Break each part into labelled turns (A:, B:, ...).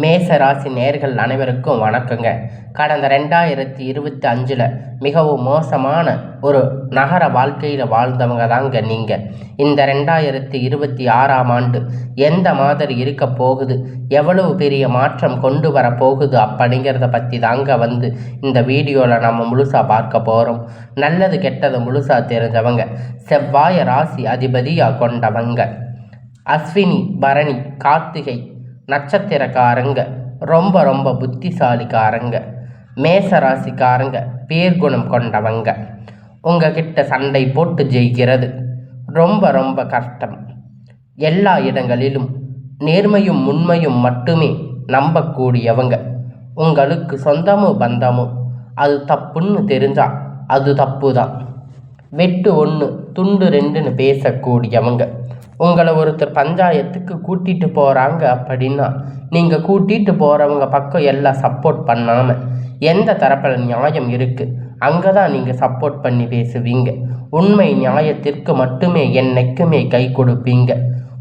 A: மேச ராசி நேர்கள் அனைவருக்கும் வணக்கங்க. கடந்த ரெண்டாயிரத்தி இருபத்தி அஞ்சில் மிகவும் மோசமான ஒரு நகர வாழ்க்கையில் வாழ்ந்தவங்க தாங்க நீங்கள் இந்த ரெண்டாயிரத்தி இருபத்தி ஆறாம் ஆண்டு எந்த மாதிரி இருக்க போகுது? எவ்வளவு பெரிய மாற்றம் கொண்டு வர போகுது? அப்படிங்கிறத பற்றி தாங்க வந்து இந்த வீடியோவில் நம்ம முழுசாக பார்க்க போகிறோம் நல்லது கெட்டது முழுசாக தெரிஞ்சவங்க. செவ்வாய ராசி அதிபதியாக கொண்டவங்க. அஸ்வினி பரணி கார்த்திகை நட்சத்திரக்காரங்க ரொம்ப ரொம்ப புத்திசாலிக்காரங்க மேச ராசிக்காரங்க பேர்குணம் கொண்டவங்க. உங்ககிட்ட சண்டை போட்டு ஜெயிக்கிறது ரொம்ப ரொம்ப கஷ்டம். எல்லா இடங்களிலும் நேர்மையும் உண்மையும் மட்டுமே நம்பக்கூடியவங்க. உங்களுக்கு சொந்தமோ பந்தமோ அது தப்புன்னு தெரிஞ்சா அது தப்பு தான் வெட்டு ஒன்று துண்டு ரெண்டுன்னு பேசக்கூடியவங்க. உங்களை ஒருத்தர் பஞ்சாயத்துக்கு கூட்டிகிட்டு போகிறாங்க அப்படின்னா நீங்கள் கூட்டிகிட்டு போகிறவங்க பக்கம் எல்லாம் சப்போர்ட் பண்ணாமல் எந்த தரப்பில் நியாயம் இருக்குது அங்கே தான் நீங்கள் சப்போர்ட் பண்ணி பேசுவீங்க. உண்மை நியாயத்திற்கு மட்டுமே என்னைக்குமே கை கொடுப்பீங்க.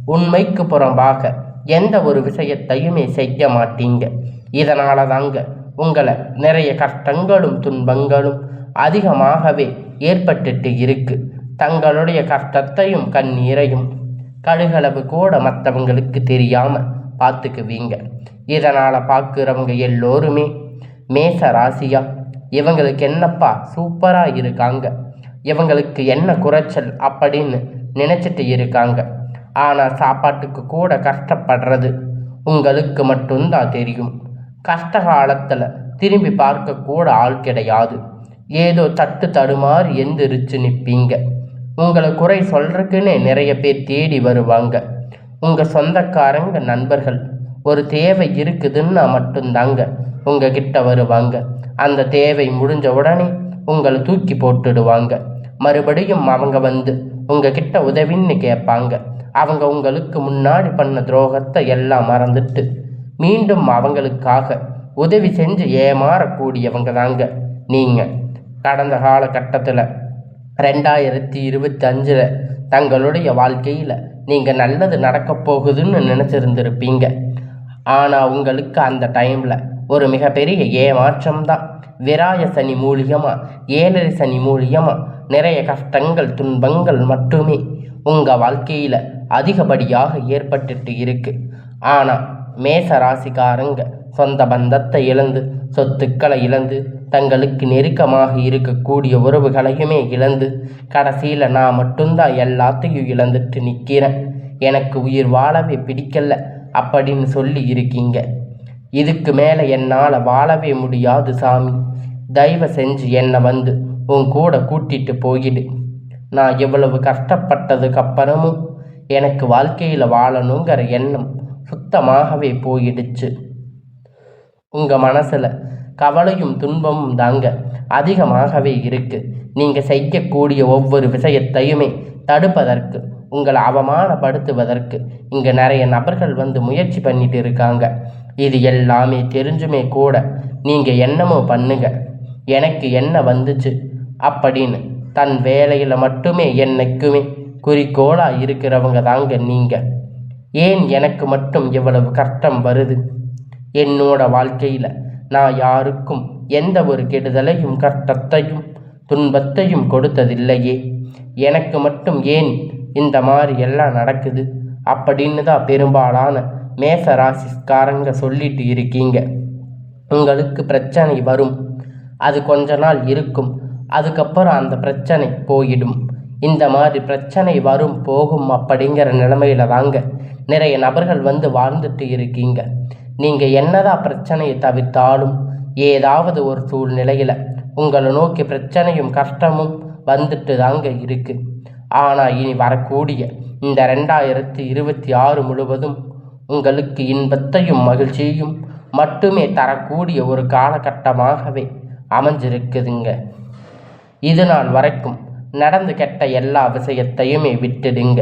A: உண்மைக்கு புறம்பாக எந்த ஒரு விஷயத்தையுமே செய்ய மாட்டீங்க. இதனால தாங்க உங்களை நிறைய கஷ்டங்களும் துன்பங்களும் அதிகமாகவே ஏற்பட்டுட்டு இருக்கு. தங்களுடைய கஷ்டத்தையும் கண்ணீரையும் கடுகளவு கூட மற்றவங்களுக்கு தெரியாமல் பார்த்துக்குவீங்க. இதனால் பார்க்குறவங்க எல்லோருமே மேச ராசியா? இவங்களுக்கு என்னப்பா சூப்பராக இருக்காங்க? இவங்களுக்கு என்ன குறைச்சல் அப்படின்னு நினச்சிட்டு இருக்காங்க. ஆனால் சாப்பாட்டுக்கு கூட கஷ்டப்படுறது உங்களுக்கு மட்டும்தான் தெரியும். கஷ்ட காலத்தில் திரும்பி பார்க்க கூட ஆள் கிடையாது. ஏதோ தட்டு தடுமாறு எந்திரிச்சு நிற்பீங்க உங்களை குறை சொல்கிறதுக்குன்னே நிறைய பேர் தேடி வருவாங்க. உங்கள் சொந்தக்காரங்க நண்பர்கள் ஒரு தேவை இருக்குதுன்னா மட்டும்தாங்க உங்கள் கிட்ட வருவாங்க. அந்த தேவை முடிஞ்ச உடனே உங்களை தூக்கி போட்டுடுவாங்க. மறுபடியும் அவங்க வந்து உங்கள் கிட்ட உதவின்னு கேட்பாங்க. அவங்க உங்களுக்கு முன்னாடி பண்ண துரோகத்தை எல்லாம் மறந்துட்டு மீண்டும் அவங்களுக்காக உதவி செஞ்சு ஏமாறக்கூடியவங்க தாங்க நீங்கள் கடந்த காலகட்டத்தில் ரெண்டாயிரத்தி இருபத்தி அஞ்சில் தங்களுடைய வாழ்க்கையில் நீங்கள் நல்லது நடக்கப் போகுதுன்னு நினச்சிருந்துருப்பீங்க. ஆனால் உங்களுக்கு அந்த டைமில் ஒரு மிகப்பெரிய ஏமாற்றம் தான். விராய சனி மூலியமாக ஏழரை சனி மூலியமாக நிறைய கஷ்டங்கள் துன்பங்கள் மட்டுமே உங்கள் வாழ்க்கையில் அதிகப்படியாக ஏற்பட்டுட்டு இருக்கு. ஆனால் மேச ராசிக்காரங்க சொந்த பந்தத்தை இழந்து சொத்துக்களை இழந்து தங்களுக்கு நெருக்கமாக இருக்கக்கூடிய உறவுகளையுமே இழந்து கடைசியில் நான் மட்டும்தான் எல்லாத்தையும் இழந்துட்டு நிற்கிறேன் எனக்கு உயிர் வாழவே பிடிக்கல அப்படின்னு சொல்லி இருக்கீங்க. இதுக்கு மேலே என்னால் வாழவே முடியாது சாமி. தயவு செஞ்சு என்னை வந்து உன் கூட கூட்டிட்டு போயிடு. நான் எவ்வளவு கஷ்டப்பட்டதுக்கு அப்புறமும் எனக்கு வாழ்க்கையில் வாழணுங்கிற எண்ணம் சுத்தமாகவே போயிடுச்சு. உங்கள் மனசில் கவலையும் துன்பமும் தாங்க அதிகமாகவே இருக்கு. நீங்கள் செய்யக்கூடிய ஒவ்வொரு விஷயத்தையுமே தடுப்பதற்கு உங்களை அவமானப்படுத்துவதற்கு இங்கே நிறைய நபர்கள் வந்து முயற்சி பண்ணிட்டு இருக்காங்க. இது எல்லாமே தெரிஞ்சுமே கூட நீங்கள் என்னமோ பண்ணுங்க. எனக்கு என்ன வந்துச்சு? அப்படின்னு தன் வேலையில் மட்டுமே என்னைக்குமே குறிக்கோளாக இருக்கிறவங்க தாங்க நீங்கள் ஏன் எனக்கு மட்டும் இவ்வளவு கஷ்டம் வருது? என்னோட வாழ்க்கையில் நான் யாருக்கும் எந்த ஒரு கெடுதலையும் கஷ்டத்தையும் துன்பத்தையும் கொடுத்ததில்லையே. எனக்கு மட்டும் ஏன் இந்த மாதிரி எல்லாம் நடக்குது? அப்படின்னு தான் பெரும்பாலான மேச ராசிக்காரங்க சொல்லிட்டு இருக்கீங்க. உங்களுக்கு பிரச்சனை வரும். அது கொஞ்ச நாள் இருக்கும். அதுக்கப்புறம் அந்த பிரச்சனை போயிடும். இந்த மாதிரி பிரச்சனை வரும் போகும் அப்படிங்கிற நிலைமையில தாங்க நிறைய நபர்கள் வந்து வாழ்ந்துட்டு இருக்கீங்க. நீங்கள் என்னதான் பிரச்சனையை தவிர்த்தாலும் ஏதாவது ஒரு சூழ்நிலையில் உங்களை நோக்கி பிரச்சனையும் கஷ்டமும் வந்துட்டு தாங்க இருக்கு. ஆனால் இனி வரக்கூடிய இந்த ரெண்டாயிரத்தி இருபத்தி ஆறு முழுவதும் உங்களுக்கு இன்பத்தையும் மகிழ்ச்சியும் மட்டுமே தரக்கூடிய ஒரு காலகட்டமாகவே அமைஞ்சிருக்குதுங்க. இது நாள் வரைக்கும் நடந்து கெட்ட எல்லா விஷயத்தையுமே விட்டுடுங்க.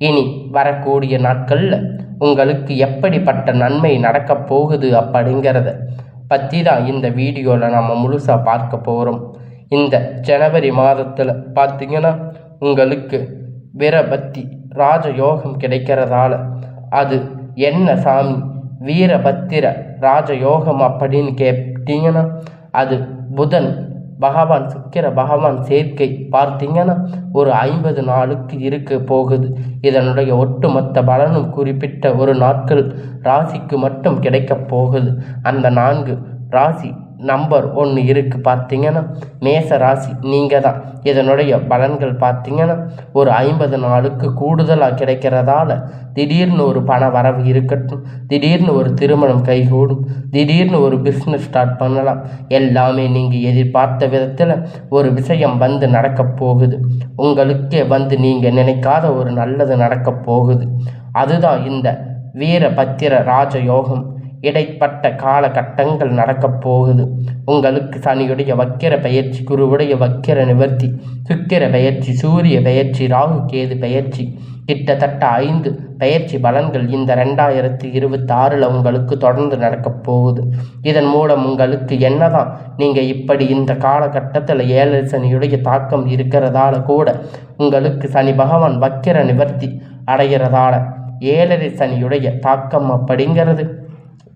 A: இனி வரக்கூடிய நாட்களில் உங்களுக்கு எப்படிப்பட்ட நன்மை நடக்கப் போகுது அப்படிங்கிறத பற்றி தான் இந்த வீடியோவில் நம்ம முழுசாக பார்க்க போகிறோம் இந்த ஜனவரி மாதத்தில் பார்த்தீங்கன்னா உங்களுக்கு வீரபக்தி ராஜயோகம் கிடைக்கிறதால அது என்ன சாமி வீரபத்திர ராஜயோகம் அப்படின்னு கேட்டீங்கன்னா அது புதன் பகவான் சுக்கிர பகவான் சேர்க்கை பார்த்தீங்கன்னா ஒரு ஐம்பது நாளுக்கு இருக்க போகுது. இதனுடைய ஒட்டுமொத்த பலனும் குறிப்பிட்ட ஒரு நாட்கள் ராசிக்கு மட்டும் கிடைக்கப் போகுது. அந்த நான்கு ராசி நம்பர் ஒன்று இருக்குது பார்த்தீங்கன்னா மேச ராசி நீங்கள் தான் இதனுடைய பலன்கள் பார்த்தீங்கன்னா ஒரு ஐம்பது நாளுக்கு கூடுதலாக கிடைக்கிறதால திடீர்னு ஒரு பண வரவு இருக்கட்டும் திடீர்னு ஒரு திருமணம் கைகூடும் திடீர்னு ஒரு பிஸ்னஸ் ஸ்டார்ட் பண்ணலாம். எல்லாமே நீங்கள் எதிர்பார்த்த விதத்தில் ஒரு விஷயம் வந்து நடக்கப் போகுது. உங்களுக்கே வந்து நீங்கள் நினைக்காத ஒரு நல்லது நடக்கப் போகுது. அதுதான் இந்த வீரபத்திர ராஜயோகம். இடைப்பட்ட காலகட்டங்கள் நடக்கப் போகுது. உங்களுக்கு சனியுடைய வக்கிர பயிற்சி குருவுடைய வக்கிர நிவர்த்தி சுக்கிர பயிற்சி சூரிய பயிற்சி ராகு கேது பயிற்சி கிட்டத்தட்ட ஐந்து பயிற்சி பலன்கள் இந்த ரெண்டாயிரத்தி இருபத்தி ஆறில் உங்களுக்கு தொடர்ந்து நடக்கப் போகுது. இதன் மூலம் உங்களுக்கு என்னதான் நீங்கள் இப்படி இந்த காலகட்டத்தில் ஏழு சனியுடைய தாக்கம் இருக்கிறதால கூட உங்களுக்கு சனி பகவான் வக்கிர நிவர்த்தி அடைகிறதால ஏழரை சனியுடைய தாக்கம் அப்படிங்கிறது.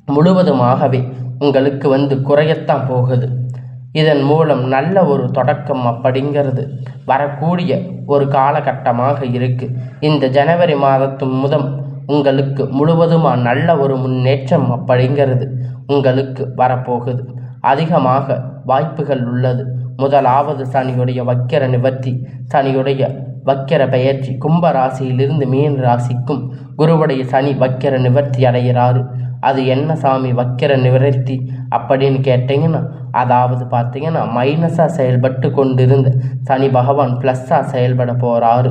A: முழுவதுமாகவே உங்களுக்கு வந்து குறையத்தான் போகுது. இதன் மூலம் நல்ல ஒரு தொடக்கம் அப்படிங்கிறது வரக்கூடிய ஒரு காலகட்டமாக இருக்குது இந்த ஜனவரி மாதத்து முதம் உங்களுக்கு முழுவதுமாக நல்ல ஒரு முன்னேற்றம் அப்படிங்கிறது உங்களுக்கு வரப்போகுது. அதிகமாக வாய்ப்புகள் உள்ளது. முதலாவது சனியுடைய வக்கிர நிவர்த்தி சனியுடைய வக்கிர பெயர்ச்சி கும்ப ராசியிலிருந்து மீன் ராசிக்கும் குருவுடைய சனி வக்கர நிவர்த்தி அடைகிறாரு. அது என்ன சாமி வக்கிர நிவர்த்தி அப்படின்னு கேட்டிங்கன்னா அதாவது பார்த்தீங்கன்னா மைனஸாக செயல்பட்டு கொண்டிருந்த சனி பகவான் ப்ளஸ்ஸாக செயல்பட போகிறாரு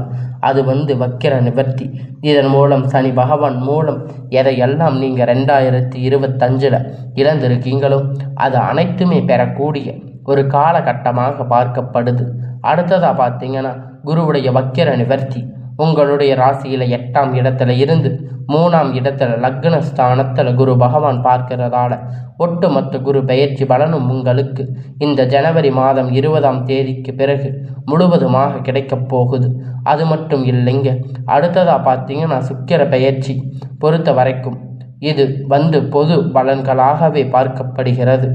A: அது வந்து வக்கிர நிவர்த்தி. இதன் மூலம் சனி பகவான் மூலம் எதையெல்லாம் நீங்கள் ரெண்டாயிரத்தி இருபத்தஞ்சில் இழந்திருக்கீங்களோ அது அனைத்துமே பெறக்கூடிய ஒரு காலகட்டமாக பார்க்கப்படுது. அடுத்ததாக பார்த்தீங்கன்னா குருவுடைய வக்கிர நிவர்த்தி. உங்களுடைய ராசியில் எட்டாம் இடத்துல இருந்து மூணாம் இடத்துல லக்ன ஸ்தானத்தில் குரு பகவான் பார்க்கிறதால ஒட்டுமொத்த குரு பெயர்ச்சி பலனும் உங்களுக்கு. இந்த ஜனவரி மாதம் இருபதாம் தேதிக்கு பிறகு முழுவதுமாக கிடைக்கப் போகுது. அது மட்டும் இல்லைங்க அடுத்ததாக பார்த்தீங்கன்னா சுக்கிர பெயர்ச்சி பொறுத்த வரைக்கும் இது வந்து பொது பலன்களாகவே பார்க்கப்படுகிறது.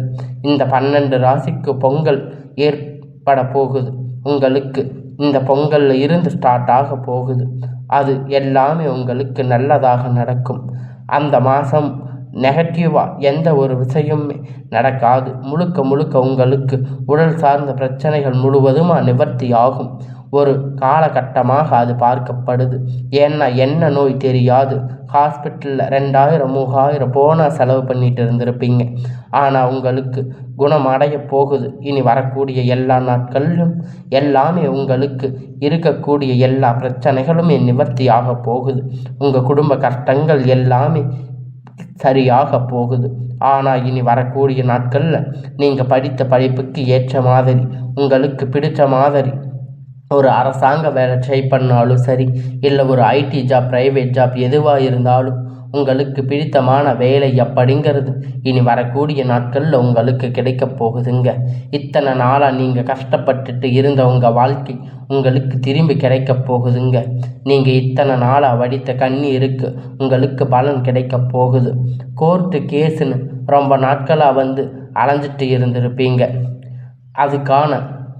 A: இந்த பன்னெண்டு ராசிக்கு பொங்கல் ஏற்பட போகுது. உங்களுக்கு இந்த பொங்கலில் இருந்து ஸ்டார்ட் ஆக போகுது. அது எல்லாமே உங்களுக்கு நல்லதாக நடக்கும். அந்த மாதம் நெகட்டிவாக எந்த ஒரு விஷயமுமே நடக்காது. முழுக்க முழுக்க உங்களுக்கு உடல் சார்ந்த பிரச்சனைகள் முழுவதுமாக நிவர்த்தி ஆகும். ஒரு காலகட்டமாக அது பார்க்கப்படுது. ஏன்னா என்ன நோய் தெரியாது. ஹாஸ்பிட்டலில் ரெண்டாயிரம் மூவாயிரம் போனால் செலவு பண்ணிட்டு இருந்திருப்பீங்க. ஆனால் உங்களுக்கு குணம் போகுது. இனி வரக்கூடிய எல்லா நாட்களிலும் எல்லாமே உங்களுக்கு இருக்கக்கூடிய எல்லா பிரச்சனைகளுமே நிவர்த்தி ஆக போகுது. உங்கள் குடும்ப கஷ்டங்கள் எல்லாமே சரியாக போகுது. ஆனால் இனி வரக்கூடிய நாட்களில் நீங்கள் படித்த படிப்புக்கு ஏற்ற மாதிரி உங்களுக்கு பிடித்த மாதிரி ஒரு அரசாங்க வேலை ட்ரை பண்ணாலும் சரி இல்லை ஒரு ஐடி ஜாப் ப்ரைவேட் ஜாப் எதுவாக இருந்தாலும் உங்களுக்கு பிடித்தமான வேலை அப்படிங்கிறது இனி வரக்கூடிய நாட்களில் உங்களுக்கு கிடைக்க போகுதுங்க. இத்தனை நாளாக நீங்கள் கஷ்டப்பட்டுட்டு இருந்த உங்கள் வாழ்க்கை உங்களுக்கு திரும்பி கிடைக்க போகுதுங்க. நீங்கள் இத்தனை நாளாக வடித்த கண்ணீருக்கு உங்களுக்கு பலன் கிடைக்க போகுது. கோர்ட்டு கேஸுன்னு ரொம்ப நாட்களாக வந்து அலைஞ்சிட்டு இருந்திருப்பீங்க. அதுக்கான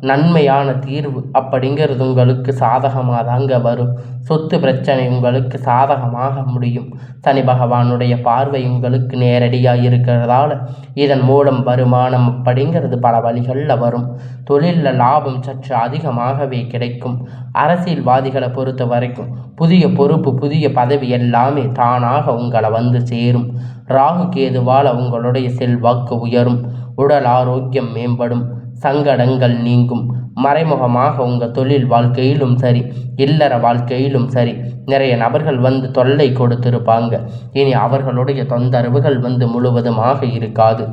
A: நன்மையான தீர்வு அப்படிங்கிறது உங்களுக்கு சாதகமாக தாங்க வரும். சொத்து பிரச்சனை உங்களுக்கு சாதகமாக முடியும். சனி பகவானுடைய பார்வை உங்களுக்கு நேரடியாக இருக்கிறதால இதன் மூலம் வருமானம் அப்படிங்கிறது பல வழிகளில் வரும். தொழிலில் லாபம் சற்று அதிகமாகவே கிடைக்கும். அரசியல்வாதிகளை பொறுத்த வரைக்கும் புதிய பொறுப்பு புதிய பதவி எல்லாமே தானாக உங்களை வந்து சேரும். ராகு கேதுவால் உங்களுடைய செல்வாக்கு உயரும். உடல் ஆரோக்கியம் மேம்படும். சங்கடங்கள் நீங்கும். மறைமுகமாக உங்கள் தொழில் வாழ்க்கையிலும் சரி இல்லற வாழ்க்கையிலும் சரி நிறைய நபர்கள் வந்து தொல்லை கொடுத்திருப்பாங்க. இனி அவர்களுடைய தொந்தரவுகள் வந்து முழுவதுமாக இருக்காது.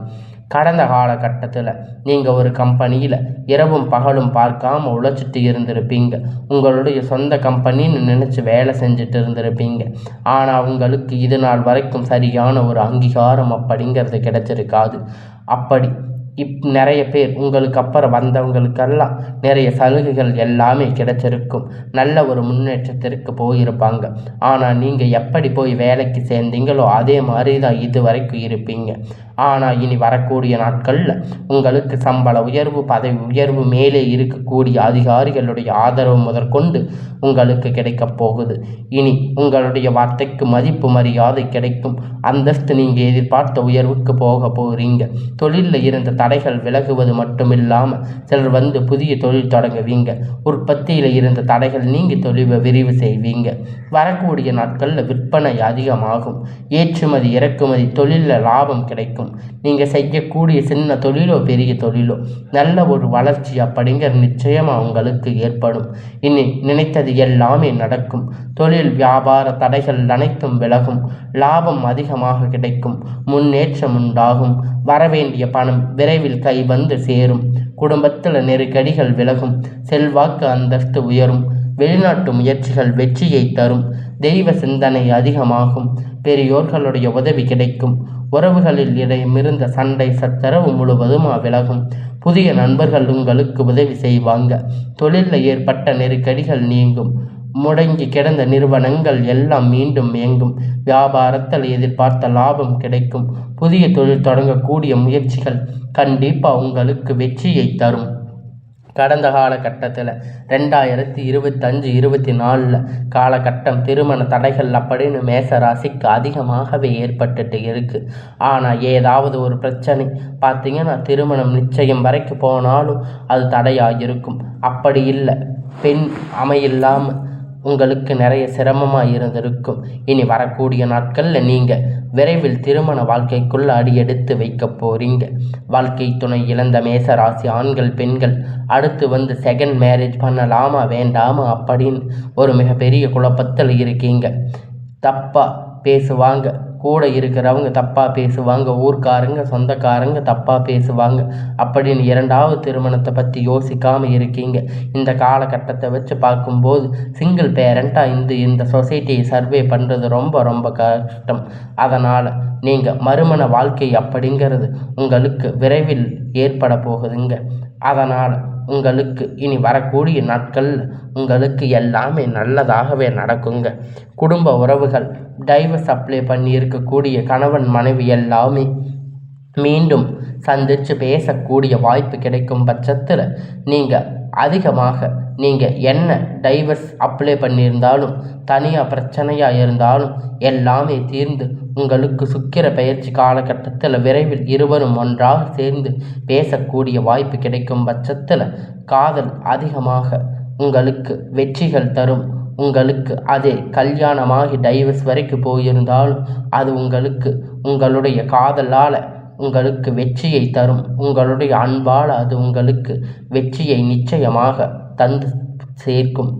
A: கடந்த காலகட்டத்தில் நீங்கள் ஒரு கம்பெனியில் இரவும் பகலும் பார்க்காம உழைச்சிட்டு இருந்திருப்பீங்க. உங்களுடைய சொந்த கம்பெனின்னு நினச்சி வேலை செஞ்சுட்டு இருந்திருப்பீங்க. ஆனால் உங்களுக்கு இது நாள் வரைக்கும் சரியான ஒரு அங்கீகாரம் அப்படிங்கிறது கிடைச்சிருக்காது. அப்படி இப் நிறைய பேர் உங்களுக்கு அப்புறம் வந்தவங்களுக்கெல்லாம் நிறைய சலுகைகள் எல்லாமே கிடைச்சிருக்கும். நல்ல ஒரு முன்னேற்றத்திற்கு போயிருப்பாங்க. ஆனால் நீங்கள் எப்படி போய் வேலைக்கு சேர்ந்தீங்களோ அதே மாதிரி தான் இது வரைக்கும் இருப்பீங்க. ஆனால் இனி வரக்கூடிய நாட்களில் உங்களுக்கு சம்பள உயர்வு பதவி உயர்வு மேலே இருக்கக்கூடிய அதிகாரிகளுடைய ஆதரவு முதற்கொண்டு உங்களுக்கு கிடைக்கப் போகுது. இனி உங்களுடைய வார்த்தைக்கு மதிப்பு மரியாதை கிடைக்கும். அந்தஸ்து நீங்கள் எதிர்பார்த்த உயர்வுக்கு போக போகிறீங்க தொழிலில் இருந்த தடைகள் விலகுவது மட்டுமில்லாமல் சிலர் வந்து புதிய தொழில் தொடங்குவீங்க. உற்பத்தியில் இருந்த தடைகள் நீங்கி தொழிலை விரிவு செய்வீங்க. வரக்கூடிய நாட்களில் விற்பனை அதிகமாகும். ஏற்றுமதி இறக்குமதி தொழிலில் லாபம் கிடைக்கும். நீங்கள் செய்யக்கூடிய சின்ன தொழிலோ பெரிய தொழிலோ நல்ல ஒரு வளர்ச்சி அப்படிங்கிற நிச்சயமாக உங்களுக்கு ஏற்படும். இனி நினைத்தது எல்லாமே நடக்கும். தொழில் வியாபார தடைகள் அனைத்தும் விலகும். லாபம் அதிகமாக கிடைக்கும். முன்னேற்றம் உண்டாகும். வரவேண்டிய பணம் விரைவில் கை வந்து சேரும். குடும்பத்தில் நெருக்கடிகள் விலகும். செல்வாக்கு அந்தஸ்து உயரும். வெளிநாட்டு முயற்சிகள் வெற்றியை தரும். தெய்வ சிந்தனை அதிகமாகும். பெரியோர்களுடைய உதவி கிடைக்கும். உறவுகளில் இடமிருந்த சண்டை சச்சரவு முழுவதும் விலகும் புதிய நண்பர்கள் உங்களுக்கு உதவி செய்வாங்க. தொழிலில் ஏற்பட்ட நெருக்கடிகள் நீங்கும். முடங்கி கிடந்த நிறுவனங்கள் எல்லாம் மீண்டும் இயங்கும். வியாபாரத்தில் எதிர்பார்த்த லாபம் கிடைக்கும். புதிய தொழில் தொடங்கக்கூடிய முயற்சிகள் கண்டிப்பாக உங்களுக்கு வெற்றியை தரும். கடந்த காலகட்டத்தில் ரெண்டாயிரத்தி இருபத்தஞ்சு இருபத்தி நாலில் காலகட்டம் திருமண தடைகள் அப்படின்னு மேச ராசிக்கு அதிகமாகவே ஏற்பட்டுட்டு இருக்குது ஆனால் ஏதாவது ஒரு பிரச்சனை பார்த்திங்கன்னா திருமணம் நிச்சயம் வரைக்கும் போனாலும் அது தடையாக இருக்கும் அப்படி இல்லை. பெண் அமையில்லாமல் உங்களுக்கு நிறைய சிரமமாக இருந்திருக்கும். இனி வரக்கூடிய நாட்களில் நீங்கள் விரைவில் திருமண வாழ்க்கைக்குள்ள அடியெடுத்து வைக்க போகிறீங்க வாழ்க்கை துணை இழந்த மேச ராசி ஆண்கள் பெண்கள் அடுத்து வந்து செகண்ட் மேரேஜ் பண்ணலாமா வேண்டாமா அப்படின்னு ஒரு மிகப்பெரிய குழப்பத்தில் இருக்கீங்க. தப்பாக பேசுவாங்க. கூட இருக்கிறவங்க தப்பாக பேசுவாங்க ஊர்க்காரங்க சொந்தக்காரங்க தப்பாக பேசுவாங்க. அப்படின்னு இரண்டாவது திருமணத்தை பற்றி யோசிக்காமல் இருக்கீங்க. இந்த காலகட்டத்தை வச்சு பார்க்கும்போது சிங்கிள் பேரண்ட்டாக இந்த இந்த சொசைட்டியை சர்வே பண்ணுறது ரொம்ப ரொம்ப கஷ்டம். அதனால் நீங்கள் மறுமண வாழ்க்கை அப்படிங்கிறது உங்களுக்கு விரைவில் ஏற்பட போகுதுங்க. அதனால் உங்களுக்கு இனி வரக்கூடிய நாட்களில் உங்களுக்கு எல்லாமே நல்லதாகவே நடக்குங்க. குடும்ப உறவுகள் டைவர்ஸ் அப்ளை பண்ணி இருக்கக்கூடிய கணவன் மனைவி எல்லாமே மீண்டும் சந்தித்து பேசக்கூடிய வாய்ப்பு கிடைக்கும் பட்சத்தில் நீங்கள் அதிகமாக நீங்கள் என்ன டைவர்ஸ் அப்ளை பண்ணியிருந்தாலும் தனியாக பிரச்சனையாக இருந்தாலும் எல்லாமே தீர்ந்து உங்களுக்கு சுக்கிர பயிற்சி காலகட்டத்தில் விரைவில் இருவரும் ஒன்றாக சேர்ந்து பேசக்கூடிய வாய்ப்பு கிடைக்கும் பட்சத்தில் காதல் அதிகமாக உங்களுக்கு வெற்றிகள் தரும். உங்களுக்கு அதே கல்யாணமாகி டைவர்ஸ் வரைக்கும் போயிருந்தாலும் அது உங்களுக்கு உங்களுடைய காதலால் உங்களுக்கு வெற்றியை தரும். உங்களுடைய அன்பால் அது உங்களுக்கு வெற்றியை நிச்சயமாக தந்து சேர்க்கும்.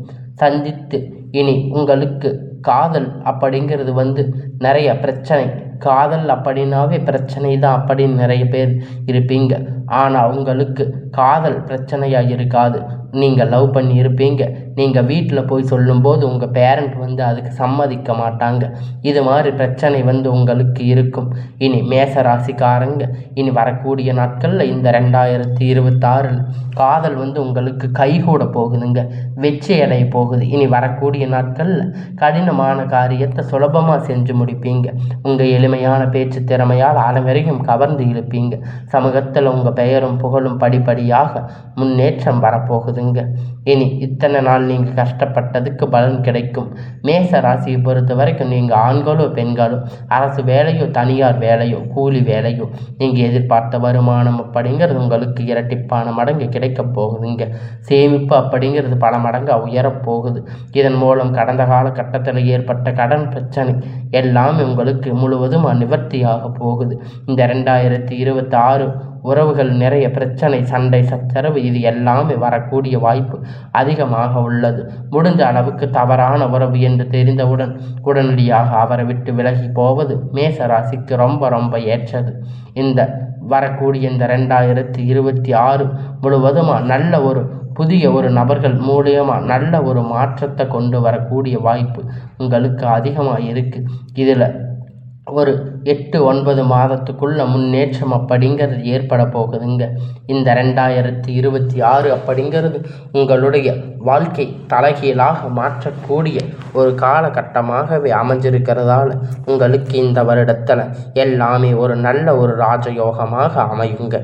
A: சந்தித்து இனி உங்களுக்கு காதல் அப்படிங்கிறது வந்து நிறைய பிரச்சனை. காதல் அப்படின்னாவே பிரச்சனை தான் அப்படின்னு நிறைய பேர் இருப்பீங்க. ஆனால் உங்களுக்கு காதல் பிரச்சனையாக இருக்காது. நீங்கள் லவ் பண்ணி இருப்பீங்க. நீங்கள் வீட்டில் போய் சொல்லும்போது உங்கள் பேரண்ட் வந்து அதுக்கு சம்மதிக்க மாட்டாங்க. இது மாதிரி பிரச்சனை வந்து உங்களுக்கு இருக்கும். இனி மேச ராசிக்காரங்க இனி வரக்கூடிய நாட்களில் இந்த ரெண்டாயிரத்தி இருபத்தாறில் காதல் வந்து உங்களுக்கு கைகூட போகுதுங்க. வெற்றி அடைய போகுது. இனி வரக்கூடிய நாட்களில் கடினமான காரியத்தை சுலபமாக செஞ்சு முடிப்பீங்க. உங்கள் எளிமையான பேச்சு திறமையால் அனைவரையும் கவர்ந்து இழுப்பீங்க. சமூகத்தில் உங்கள் பெயரும் புகழும் படிப்படியாக முன்னேற்றம் வரப்போகுதுங்க. இனி இத்தனை நாள் நீங்கள் கஷ்டப்பட்டதுக்கு பலன் கிடைக்கும். மேச ராசியை பொறுத்த வரைக்கும் நீங்கள் ஆண்களோ பெண்களோ அரசு வேலையோ தனியார் வேலையோ கூலி வேலையோ நீங்கள் எதிர்பார்த்த வருமானம் அப்படிங்கிறது உங்களுக்கு இரட்டிப்பான மடங்கு கிடைக்கப் போகுதுங்க. சேமிப்பு அப்படிங்கிறது பல மடங்கு உயரப்போகுது இதன் மூலம் கடந்த காலகட்டத்தில் ஏற்பட்ட கடன் பிரச்சனை எல்லாமே உங்களுக்கு முழுவதும் நிவர்த்தியாக போகுது. இந்த ரெண்டாயிரத்தி இருபத்தி ஆறு உறவுகள் நிறைய பிரச்சனை சண்டை சச்சரவு இது எல்லாமே வரக்கூடிய வாய்ப்பு அதிகமாக உள்ளது. முடிஞ்ச அளவுக்கு தவறான உறவு என்று தெரிந்தவுடன் உடனடியாக அவரை விட்டு விலகி போவது மேச ராசிக்கு ரொம்ப ரொம்ப ஏற்றது. இந்த வரக்கூடிய இந்த ரெண்டாயிரத்தி இருபத்தி ஆறு முழுவதுமாக நல்ல ஒரு புதிய ஒரு நபர்கள் மூலியமாக நல்ல ஒரு மாற்றத்தை கொண்டு வரக்கூடிய வாய்ப்பு உங்களுக்கு அதிகமாக இருக்குது இதில் ஒரு எட்டு ஒன்பது மாதத்துக்குள்ள முன்னேற்றம் அப்படிங்கிறது ஏற்பட போகுதுங்க. இந்த ரெண்டாயிரத்தி இருபத்தி ஆறு அப்படிங்கிறது உங்களுடைய வாழ்க்கை தலைகீழாக மாற்றக்கூடிய ஒரு காலகட்டமாகவே அமைஞ்சிருக்கிறதால உங்களுக்கு இந்த வருடத்தில் எல்லாமே ஒரு நல்ல ஒரு ராஜயோகமாக அமையுங்க.